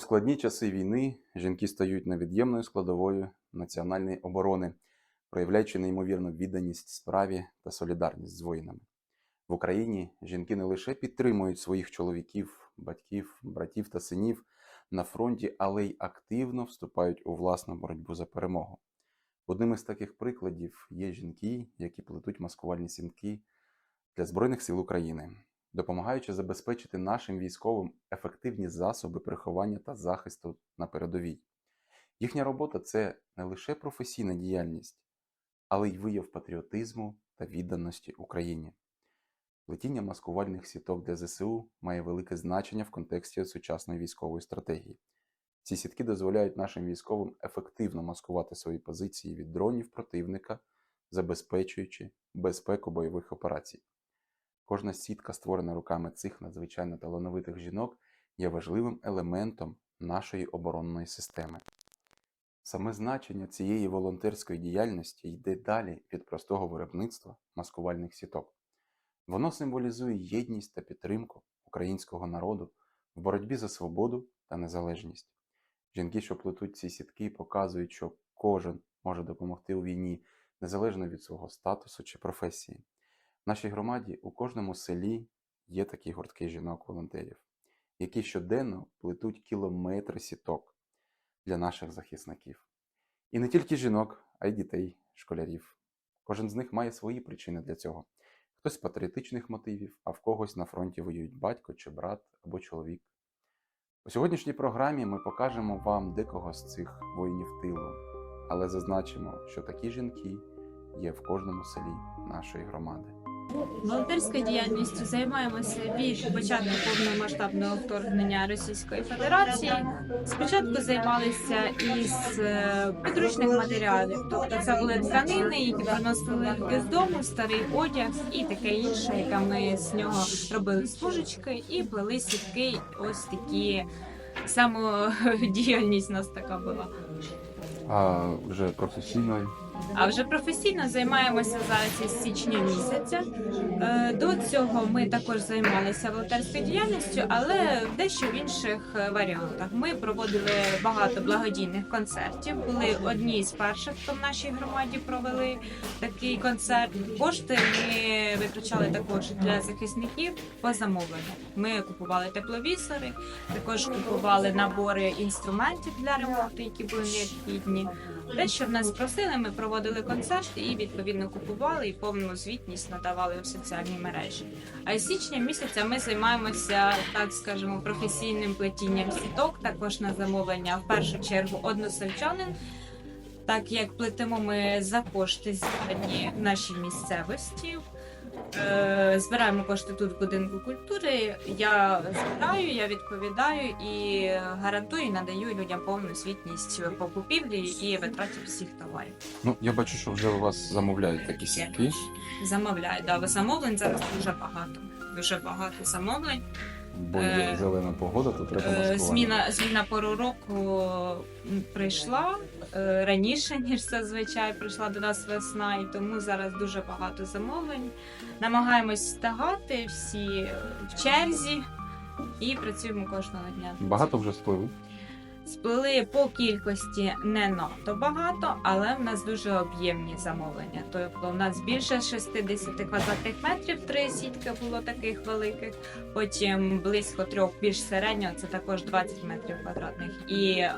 складні часи війни жінки стають невід'ємною складовою національної оборони, проявляючи неймовірну відданість справі та солідарність з воїнами. В Україні жінки не лише підтримують своїх чоловіків, батьків, братів та синів на фронті, але й активно вступають у власну боротьбу за перемогу. Одним із таких прикладів є жінки, які плетуть маскувальні сітки для Збройних сил України, допомагаючи забезпечити нашим військовим ефективні засоби приховання та захисту на передовій. Їхня робота це не лише професійна діяльність, але й вияв патріотизму та відданості Україні. Плетіння маскувальних сіток для ЗСУ має велике значення в контексті сучасної військової стратегії. Ці сітки дозволяють нашим військовим ефективно маскувати свої позиції від дронів противника, забезпечуючи безпеку бойових операцій. Кожна сітка, створена руками цих надзвичайно талановитих жінок, є важливим елементом нашої оборонної системи. Саме значення цієї волонтерської діяльності йде далі від простого виробництва маскувальних сіток. Воно символізує єдність та підтримку українського народу в боротьбі за свободу та незалежність. Жінки, що плетуть ці сітки, показують, що кожен може допомогти у війні незалежно від свого статусу чи професії. В нашій громаді у кожному селі є такі гуртки жінок-волонтерів, які щоденно плетуть кілометри сіток для наших захисників. І не тільки жінок, а й дітей, школярів. Кожен з них має свої причини для цього. Хтось з патріотичних мотивів, а в когось на фронті воюють батько чи брат або чоловік. У сьогоднішній програмі ми покажемо вам декого з цих воїнів тилу, але зазначимо, що такі жінки є в кожному селі нашої громади. Волонтерською діяльністю займаємося від початку повномасштабного вторгнення Російської Федерації. Спочатку займалися із е, підручних матеріалів, тобто це були тканини, які приносили з дому, старий одяг і таке інше, яке ми з нього робили смужечки і плели сітки. Ось такі самодіяльність у нас така була. А вже професійно А вже професійно займаємося зараз із січня місяця. Е, До цього ми також займалися волонтерською діяльністю, але дещо в інших е, варіантах. Ми проводили багато благодійних концертів. Були одні з перших, хто в нашій громаді провели такий концерт. Кошти ми витрачали також для захисників по замовленню. Ми купували тепловізори, також купували набори інструментів для ремонту, які були необхідні. Те, що в нас просили, ми проводили концерт і відповідно купували і повну звітність надавали у соціальні мережі. А з січня місяця ми займаємося, так скажемо, професійним плетінням сіток, також на замовлення в першу чергу односельчанин. Так як плетемо ми за кошти зібрані в нашій місцевості. Е, Збираємо кошти тут в будинку культури. Я збираю, я відповідаю і гарантую, і надаю людям повну звітність по купівлі і витраті всіх товарів. Ну, я бачу, що вже у вас замовляють такі сітки. Замовляю, да, замовлень зараз дуже багато. Дуже багато замовлень. Бо є Е, зелена погода, то треба Е, маскувати. Зміна зміна пору року прийшла е, раніше, ніж зазвичай прийшла до нас весна, і тому зараз дуже багато замовлень. Намагаємось стагати всі в черзі і працюємо кожного дня. Багато вже сплили. Сплили по кількості не надто багато, але в нас дуже об'ємні замовлення. Тобто в нас більше 60 квадратних метрів, три сітки було таких великих. Потім близько трьох більш середнього, це також 20 метрів квадратних. І е,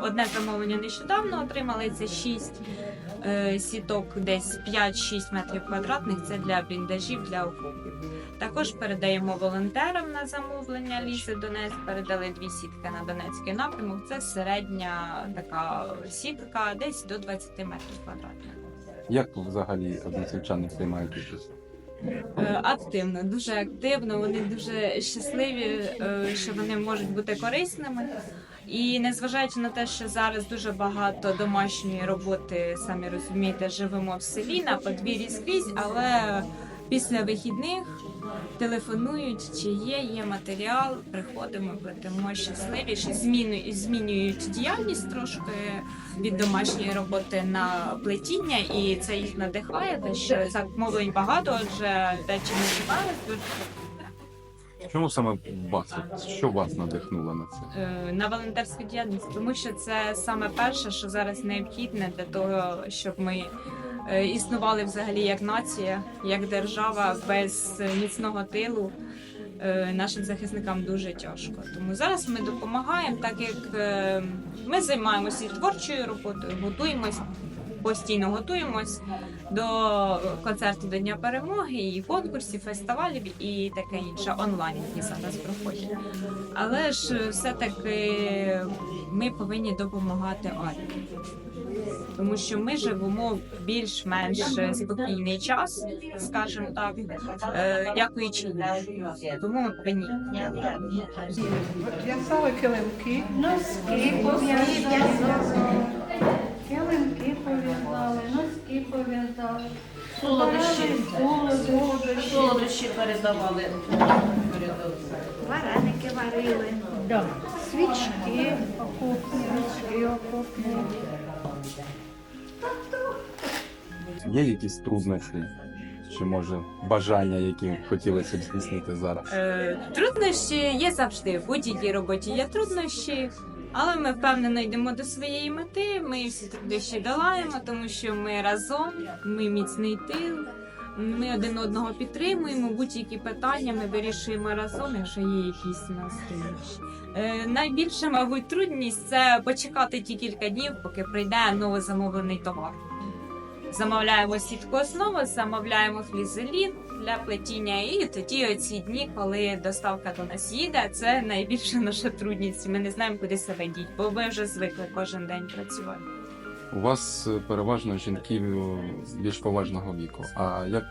одне замовлення нещодавно отримали це 6 е, сіток, десь 5-6 метрів квадратних. Це для бліндажів, для окопів. Також передаємо волонтерам на замовлення. Ліси Донець передали дві сітки на Донецький напрямок. Це середня така сітка, десь до 20 метрів квадратних. Як взагалі односельчани приймають участь? Е, Активно, дуже активно. Вони дуже щасливі, е, що вони можуть бути корисними. І незважаючи на те, що зараз дуже багато домашньої роботи, самі розумієте, живемо в селі на подвір'ї скрізь, але після вихідних телефонують, чи є, є матеріал, приходимо, плетемо щасливіші, зміну, змінюють діяльність трошки від домашньої роботи на плетіння, і це їх надихає, те, що замовлень багато, отже, де чи не зібрались, Чому саме вас? Що вас надихнуло на це? Е, на волонтерську діяльність, тому що це саме перше, що зараз необхідне для того, щоб ми існували взагалі як нація, як держава без е, міцного тилу. е, Нашим захисникам дуже тяжко. Тому зараз ми допомагаємо, так як е, ми займаємося творчою роботою, готуємось, постійно готуємось до концерту до Дня перемоги, і конкурсів, фестивалів і таке інше онлайн, які зараз проходять. Але ж все-таки ми повинні допомагати армії. Тому що ми живемо в більш-менш спокійний час, скажімо так, е, дякуючи. Тому ми повинні. В'язали килимки, носки пов'язали, килимки пов'язали, носки пов'язали. Солодощі. Солодощі. Солодощі передавали. Вареники варили. Свічки окопні, свічки окопні. Є якісь труднощі? Чи може бажання, які хотілося б здійснити зараз? Е, Труднощі є завжди. В будь-якій роботі є труднощі. Але ми впевнено йдемо до своєї мети. Ми всі труднощі долаємо, тому що ми разом, ми міцний тил. Ми один одного підтримуємо. Будь-які питання ми вирішуємо разом, якщо є якісь у нас. Е, найбільша, мабуть, трудність це почекати ті кілька днів, поки прийде новозамовлений товар. Замовляємо сітку основу, замовляємо флізелін для плетіння, і тоді оці дні, коли доставка до нас їде, це найбільша наша трудність. Ми не знаємо, куди себе діть, бо ми вже звикли кожен день працювати. У вас е, переважно жінки більш поважного віку. А як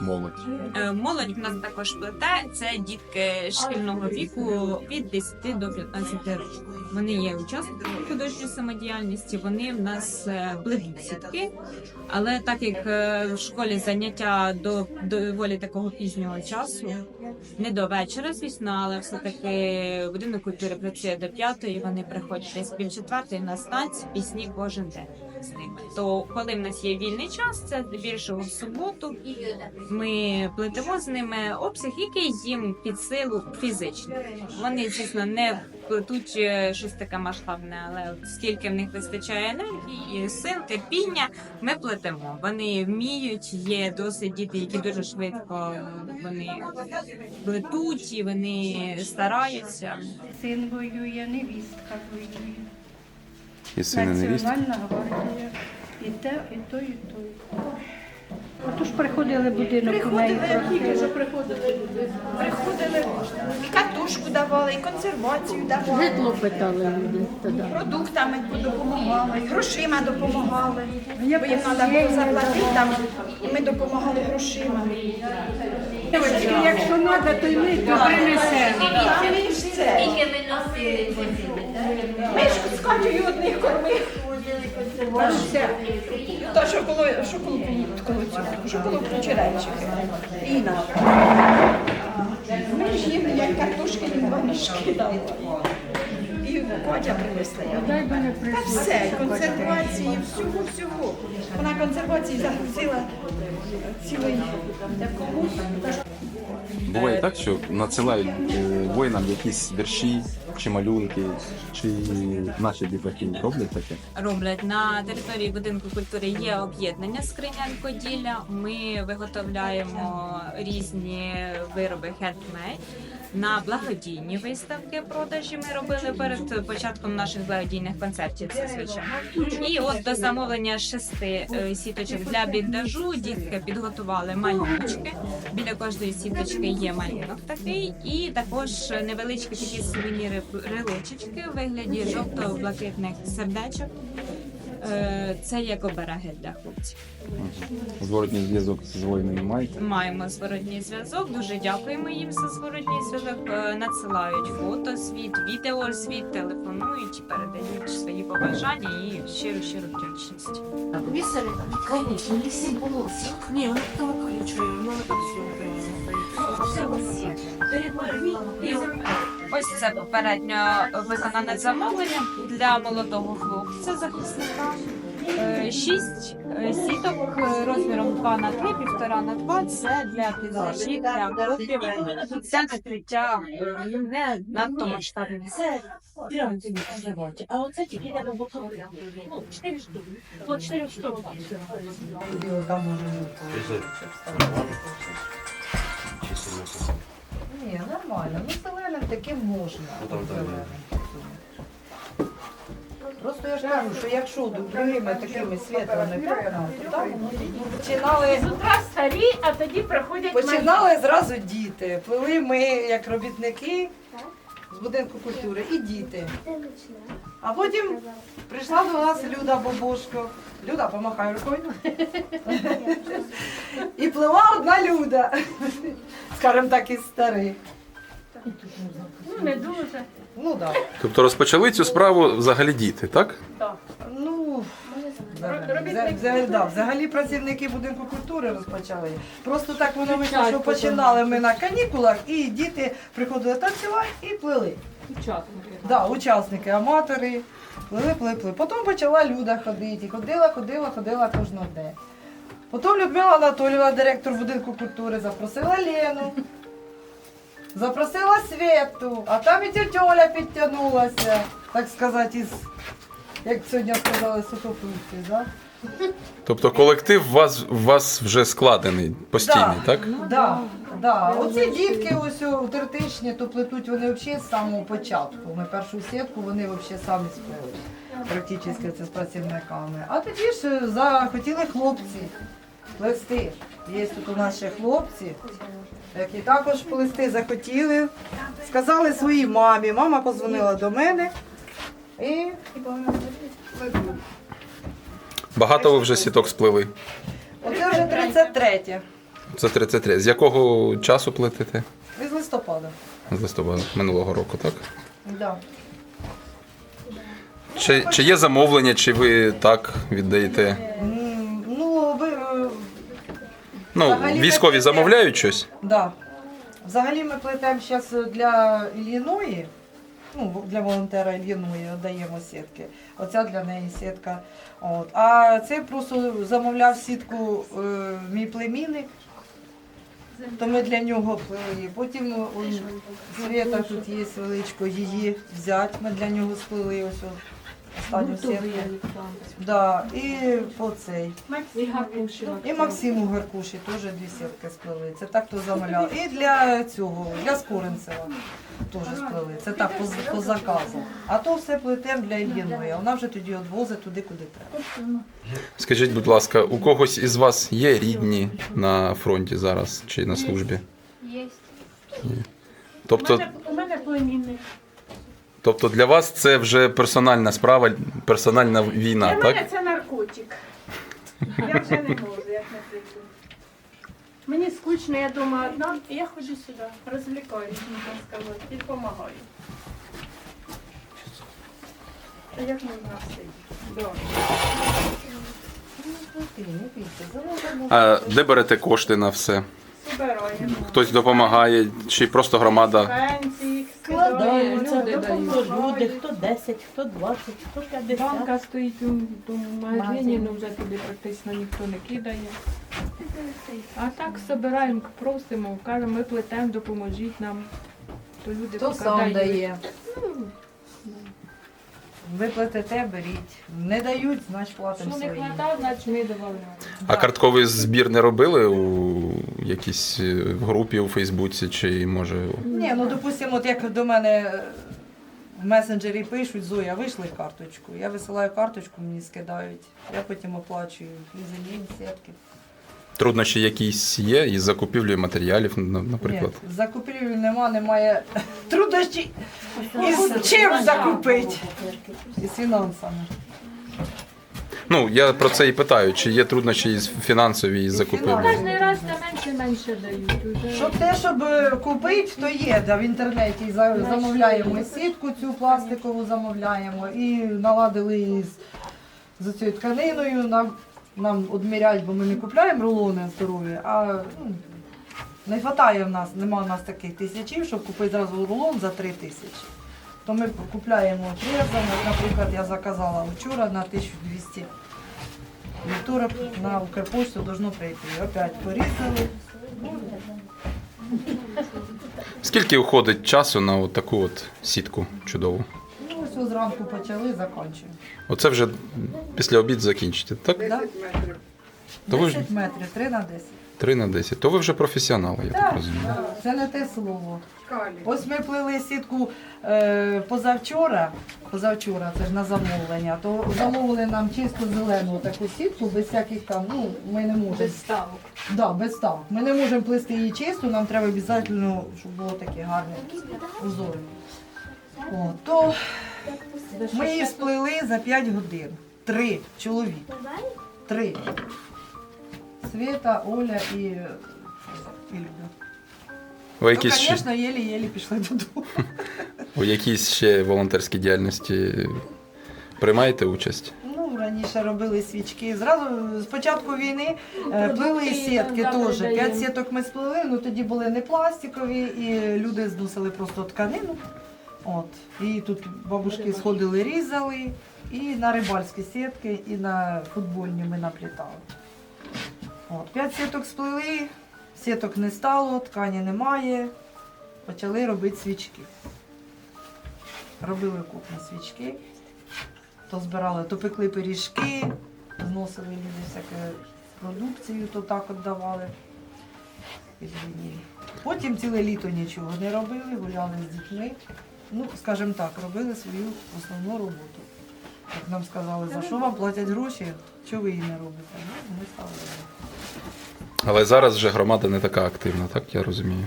молодь? Е, Молодь в нас також плете. Це дітки шкільного віку від 10 до 15 років. Вони є учасниками художньої самодіяльності. Вони в нас е, плетуть сітки. Але так як е, в школі заняття до доволі такого пізнього часу, не до вечора, звісно, але все таки будинок культури працює до п'ятої. Вони приходять десь пів четвертої на станції, пісні кожен день з ними. То коли в нас є вільний час, це здебільшого в суботу. Ми плетемо з ними обсяг, який їм під силу фізично. Вони, звісно, не плетуть щось таке масштабне, але скільки в них вистачає енергії, сил, терпіння, ми плетемо. Вони вміють, є досить діти, які дуже швидко вони плетуть і вони стараються. Син воює, невістка воює. І син і невістка? Національна гвардія. І те, і то, і то. Отож приходили будинок у неї просили. Приходили, і катушку давали, і консервацію давали, Житло питали люди тоді. продуктами допомагали, грошима допомагали. Я Бо їм треба було заплатити там, і ми допомагали грошима. Якщо треба, то й ми то принесемо. Та ми ж це. Ми ж з Катєю одних кормили. Та. То, що коло, що коло, коло цього, що коло Черевчики. Іна. Ми ж їм як картошки і банішки дали. І Катя принесла. не Та все, консервації, всього, всього. Вона консервації загрузила цілий. Буває так, що надсилають е, воїнам якісь вірші чи малюнки, чи наші дітаки роблять таке. роблять на території будинку культури є об'єднання скриня рукоділля. Ми виготовляємо різні вироби хендмейд. На благодійні виставки продажі ми робили перед початком наших благодійних концертів. Це звичайно. І от до замовлення шести е, сіточок для біндажу дітки підготували малюночки. Біля кожної сіточки є малюнок такий, і також невеличкі такі сувеніри реличечки у вигляді жовто-блакитних сердечок. Е, Це як обереги для хлопців. Зворотній зв'язок з воїнами маєте? Маємо зворотній зв'язок. Дуже дякуємо їм за зворотній зв'язок. Е, Надсилають фото світ, відео світ, телефонують, передають свої побажання і щиру щиру вдячність. Вісарі, конечно, не всі було. Ні, вона там включує, вона там Ось це попередньо виконане замовлення для молодого хлопця захисника. Е, Шість е, сіток розміром 2 на 3, 1,5 на 2 це для підважів, для окопів, це накриття е, не надто масштабне. Це. А оце тільки для бокових. Ну, чотири штуки. По чотири штуки. Ні, нормально. Ну, зеленим таким можна. Зеленим. Просто я ж кажу, що якщо другими такими світлими п'ятнами, то там воно починали, Утра старі, а тоді приходять починали зразу діти. плили ми, як робітники з будинку культури, і діти. А потім прийшла до нас Люда Бобошко. Люда, помахай рукою. І плела одна Люда. Скажем так, із старих. Ну, не дуже. Ну так. Тобто розпочали цю справу взагалі діти, так? Ну, взагалі, взагалі, да, взагалі працівники будинку культури розпочали. Просто так воно вийшло, що починали ми на канікулах, і діти приходили танцювати і плели. Учасники. Да, учасники, аматори, плели, плели, плели. Потім почала Люда ходити. Ходила, ходила, ходила кожного дня. Потім Людмила Анатоліївна, директор будинку культури, запросила Лену. Запросила Свету, а там і тетя Оля підтягнулася, так сказати, із, як сьогодні сказали, сухопутки, да? Тобто колектив у вас, у вас вже складений постійний, Да. так? Да, да. Оці дітки ось о, тертичні, то плетуть вони взагалі з самого початку. Ми першу сітку вони взагалі самі сплели. Практично це з працівниками. А тоді ж е, захотіли хлопці плести. Є тут у нас ще хлопці, які також плести захотіли. Сказали своїй мамі. Мама позвонила до мене і Багато ви вже сіток сплели. оце вже 33 Це 33. З якого часу плетите? із листопада. З листопада минулого року, так? Да. Чи, чи є замовлення, чи ви так віддаєте? М, Ну, ви, е, Ну, Взагалі військові таке- замовляють щось? Да. Взагалі ми плетемо зараз для Ільїної, ну, для волонтера Ільїної даємо сітки. Оця для неї сітка. От. А це просто замовляв сітку е, мій племінник, то ми для нього плели. Потім ну, Света тут є величко, її взяти, ми для нього сплели ось. Да. І по цей. І Гаркушина. І Максиму Гаркуші теж дві сітки сплели. Це так, хто замовляв. І для цього, для Скоренцева теж сплели. Це так по, по заказу. А то все плетемо для Ільїної. Вона вже тоді відвозить туди, куди треба. Скажіть, будь ласка, у когось із вас є рідні на фронті зараз чи на службі? Є. Тобто, У мене, у мене племінник. Тобто для вас це вже персональна справа, персональна війна, Для так? мене це наркотик. Я вже не можу, як не прийду. Мені скучно, я думаю, одна, і я ходжу сюди, розвлікаюсь, можна сказати, і допомагаю. А як не бійся. А де берете кошти на все? Збираємо. Хтось допомагає, чи просто громада? Пенсії, скидаємо. Складаються, Люди дають. допоможуть. Люди, хто 10, хто 20, хто 50. Банка стоїть у тому магазині, ну вже туди практично ніхто не кидає. А так збираємо, просимо, кажемо, ми плетемо, допоможіть нам. То люди Хто сам дає. Ви плетете, беріть. Не дають, значить платимо Що не свої. хватає, значить ми додаємо. А картковий збір не робили у якійсь е, групі у Фейсбуці, чи може. Ні, ну допустимо, от як до мене е, в месенджері пишуть, Зоя, вийшли карточку. Я висилаю карточку, мені скидають. Я потім оплачую лізині, сітки. Труднощі якісь є із закупівлею матеріалів, на- наприклад. Ні, закупівлі нема, немає труднощі. І з чим закупити? І з фінансами. Ну, я про це і питаю, чи є труднощі із фінансові із закупівлею. Кожний раз та менше менше дають. Уже. Щоб те, щоб е, купити, то є, да, в інтернеті За- замовляємо сітку цю пластикову замовляємо і наладили із з цією тканиною. Нам, нам одміряють, бо ми не купляємо рулони здорові, а ну, не вистачає в нас, нема в нас таких тисячів, щоб купити зразу рулон за три тисячі. То ми купляємо отрізано. Наприклад, я заказала вчора на 1200 Вівторок на Укрпошту должно прийти. Опять порізали. Скільки уходить часу на от таку от сітку чудову? Ось зранку почали, закінчуємо. Оце вже після обід закінчите, так? Да? То 10 метрів, 3 на 10. 3 на 10. То ви вже професіонали, я так розумію. Це не те слово. Ось ми плели сітку е, позавчора, позавчора, це ж на замовлення, то замовили нам чисто зелену таку сітку, без всяких там, ну, ми не можемо. Без ставок. Да, без ставок. Ми не можемо плести її чисту, нам треба обов'язково, щоб було таке гарне узори. О, то ми її сплели за 5 годин. Три чоловік. Три. Света, Оля і, і Люда. Ви Ну, якісь ще, звісно, єлі-єлі пішли додому. у якійсь ще волонтерській діяльності приймаєте участь? Ну, раніше робили свічки. Зразу з початку війни е, Продукти сітки теж. даємо. П'ять сіток ми сплели, ну тоді були не пластикові, і люди зносили просто тканину. От. І тут бабушки сходили, різали, і на рибальські сітки, і на футбольні ми наплітали. От. П'ять сіток сплели, сіток не стало, ткані немає. Почали робити свічки. Робили купні свічки то збирали, то пекли пиріжки, зносили люди всяку продукцію, то так от давали. під війні. Потім ціле літо нічого не робили, гуляли з дітьми. Ну, скажімо так, робили свою основну роботу. Як нам сказали, за що вам платять гроші, що ви її не робите? Ну, ми стали. Але зараз вже громада не така активна, так я розумію.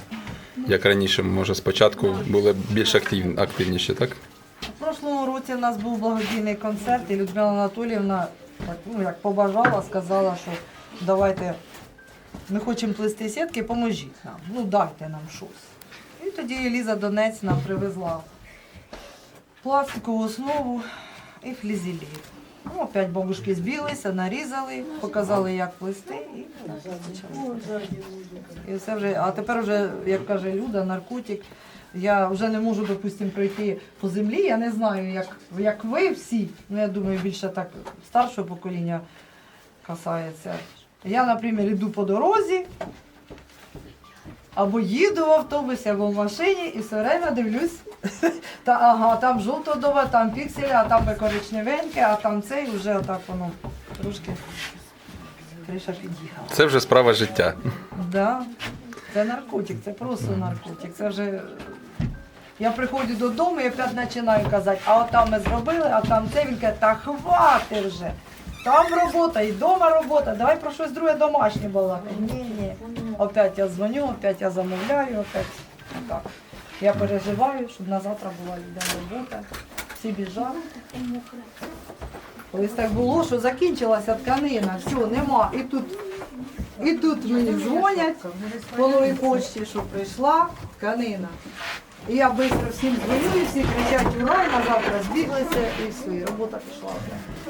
Як раніше, може, спочатку були більш актив, активніші, так? У прошлому році у нас був благодійний концерт, і Людмила Анатоліївна так, ну, як побажала, сказала, що давайте ми хочемо плести сітки, поможіть нам. Ну дайте нам щось. І тоді Ліза Донець нам привезла пластикову основу і флізелі. Ну, опять бабушки збіглися, нарізали, показали, як плести, і. Все вже, а тепер вже, як каже Люда, наркотик. Я вже не можу, допустимо, пройти по землі. Я не знаю, як, як ви всі, ну я думаю, більше так старшого покоління касається. Я, наприклад, йду по дорозі, або їду в автобусі, або в машині, і все время дивлюсь. Та ага, там жовто-дова, там пікселі, а там коричневеньке, а там цей вже отак воно трошки криша під'їхала. Це вже справа життя. Да. Це наркотик, це просто наркотик. Це вже. Я приходжу додому і опять починаю казати, а от там ми зробили, а там це він каже, та хвати вже. Там робота, і вдома робота, давай про щось друге домашнє балакати. Ні, ні. Опять я дзвоню, опять я замовляю, опять так. Я переживаю, щоб на завтра була людина робота. Всі біжали. Колись так було, що закінчилася тканина, все, нема. І тут, і тут мені дзвонять по новій почті, що прийшла тканина. І я швидко всім дзвоню, і всі кричать ура, і на завтра збіглися, і все, і робота пішла. вже.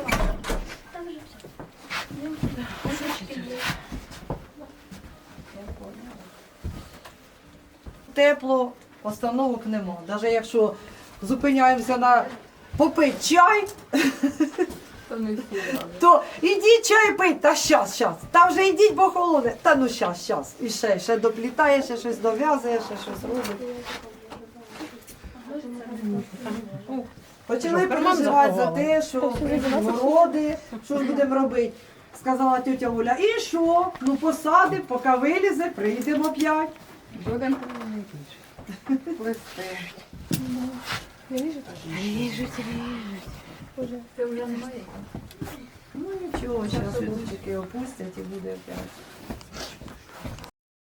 Тепло, остановок нема. Навіть якщо зупиняємося на попити чай, То ідіть чай пить, та щас, щас. Та вже йдіть, бо холодне. Та ну щас, щас. І ще, ще доплітає, ще щось дов'язує, ще щось робить. Почали переживати за те, що городи, що ж будемо робити. Сказала тетя Оля, і що? Ну посадимо, поки вилізе, прийдемо п'ять. Будемо плести. Це вже немає. Ну нічого, зараз лучики опустять і буде опять.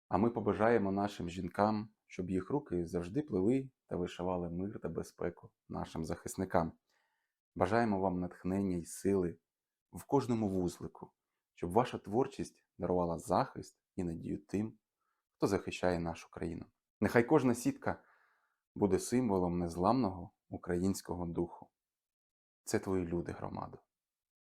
А ми побажаємо нашим жінкам, щоб їх руки завжди плели та вишивали мир та безпеку нашим захисникам. Бажаємо вам натхнення й сили в кожному вузлику, щоб ваша творчість дарувала захист і надію тим, хто захищає нашу країну. Нехай кожна сітка буде символом незламного українського духу. Це твої люди, громадо.